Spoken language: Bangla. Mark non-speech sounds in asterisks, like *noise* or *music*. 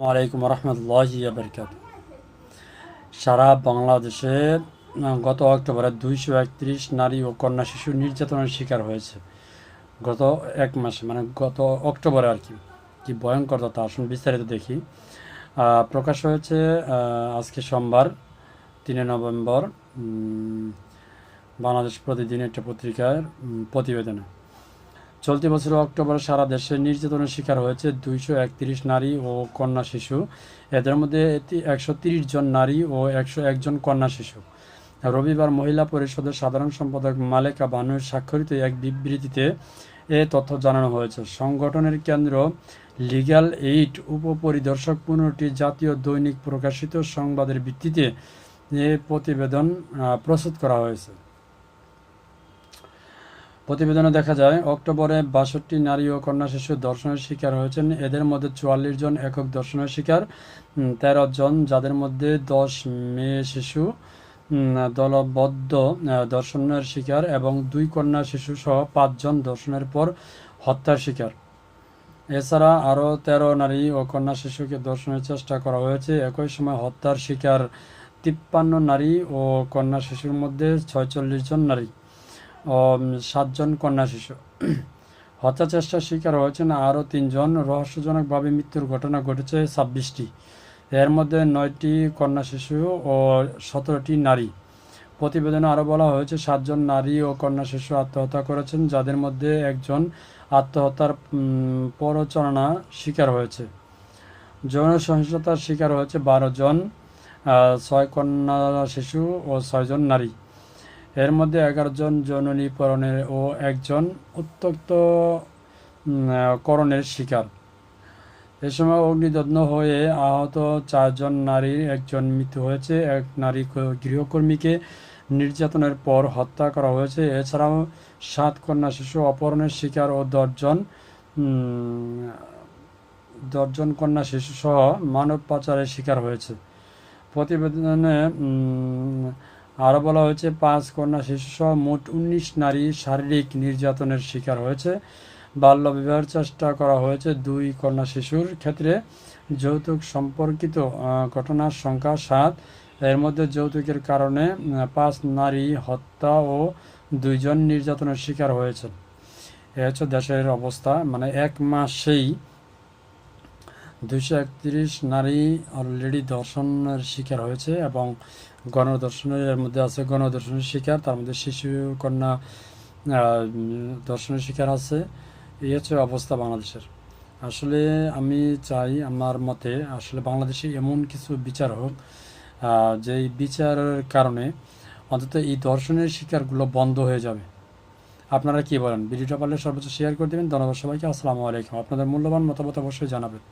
আলাইকুম রহমতুল্লাহ বরকাত সারা বাংলাদেশে গত অক্টোবরে দুইশো একত্রিশ নারী ও কন্যা শিশু নির্যাতনের শিকার হয়েছে। গত এক মাসে মানে গত অক্টোবরে আর কি। কি ভয়ঙ্কর তা আসুন বিস্তারিত দেখি। প্রকাশ হয়েছে আজকে সোমবার, তিনে নভেম্বর বাংলাদেশ প্রতিদিন একটা পত্রিকার প্রতিবেদনে। চলতি বছর অক্টোবরে সারা দেশে নির্যাতনের শিকার হয়েছে দুইশো একত্রিশ নারী ও কন্যা শিশু। এদের মধ্যে একশো তিরিশ জন নারী ও একশো একজন কন্যা শিশু। রবিবার মহিলা পরিষদের সাধারণ সম্পাদক মালেকা বানুর স্বাক্ষরিত এক বিবৃতিতে এ তথ্য জানানো হয়েছে। সংগঠনের কেন্দ্র লিগ্যাল এইড উপপরিদর্শক পনেরোটি জাতীয় দৈনিক প্রকাশিত সংবাদের ভিত্তিতে এ প্রতিবেদন প্রস্তুত করা হয়েছে। প্রতিবেদনে দেখা যায়, অক্টোবরে বাষট্টি নারী ও কন্যা শিশু ধর্ষণের শিকার হয়েছেন। এদের মধ্যে চুয়াল্লিশ জন একক ধর্ষণের শিকার তেরো জন যাদের মধ্যে দশ মেয়ে শিশু দলবদ্ধ ধর্ষণের শিকার এবং দুই কন্যা শিশু সহ পাঁচজন ধর্ষণের পর হত্যার শিকার। এছাড়া আরও তেরো নারী ও কন্যা শিশুকে ধর্ষণের চেষ্টা করা হয়েছে। একই সময় হত্যার শিকার তিপ্পান্ন নারী ও কন্যা শিশুর মধ্যে ছয়চল্লিশ জন নারী। ও সাতজন কন্যা শিশু। *clears throat* হত্যা চেষ্টার শিকার হয়েছেন আরও তিনজন। রহস্যজনকভাবে মৃত্যুর ঘটনা ঘটেছে ছাব্বিশটি। এর মধ্যে নয়টি কন্যা শিশু ও সতেরোটি নারী। প্রতিবেদনে আরও বলা হয়েছে, সাতজন নারী ও কন্যা শিশু আত্মহত্যা করেছেন, যাদের মধ্যে একজন আত্মহত্যার প্ররোচনা শিকার হয়েছে। যৌন সহিংসতার শিকার হয়েছে বারো জন ছয় কন্যা শিশু ও ছয়জন নারী। এর মধ্যে এগারো জন যৌন নিপীড়নের ও একজন উত্তক্ত করণের শিকার। এ সময় অগ্নিদগ্ধ হয়ে আহত চারজন নারীর একজন মৃত্যু হয়েছে। এক নারী গৃহকর্মীকে নির্যাতনের পর হত্যা করা হয়েছে। এছাড়াও সাত কন্যা শিশু, অপহরণের শিকার ও দশজন দশজন কন্যা শিশু সহ মানব পাচারের শিকার হয়েছে। প্রতিবেদনে আরও বলা হয়েছে, পাঁচ কন্যা শিশু সহ মোট উনিশ নারী শারীরিক নির্যাতনের শিকার হয়েছে। বাল্য বিবাহের চেষ্টা করা হয়েছে দুই কন্যা শিশুর ক্ষেত্রে। যৌতুক সম্পর্কিত ঘটনার সংখ্যা সাত। এর মধ্যে যৌতুকের কারণে পাঁচ নারী হত্যা ও দুইজন নির্যাতনের শিকার হয়েছে এ হচ্ছে দেশের অবস্থা মানে এক মাসেই দুইশো একত্রিশ নারী অলরেডি ধর্ষণের শিকার হয়েছে এবং গণধর্ষণের মধ্যে আছে গণধর্ষণের শিকার, তার মধ্যে শিশু কন্যা ধর্ষণের শিকার আছে। এই হচ্ছে অবস্থা বাংলাদেশের। আসলে আমি চাই আমার মতে আসলে বাংলাদেশে এমন কিছু বিচার হোক যেই বিচারের কারণে অন্তত এই দর্শনের শিকারগুলো বন্ধ হয়ে যাবে। আপনারা কি বলেন? ভিডিওটা পারলে সর্বোচ্চ শেয়ার করে দেবেন। ধন্যবাদ সবাইকে। আসসালামু আলাইকুম। আপনাদের মূল্যবান মতামত অবশ্যই জানাবেন।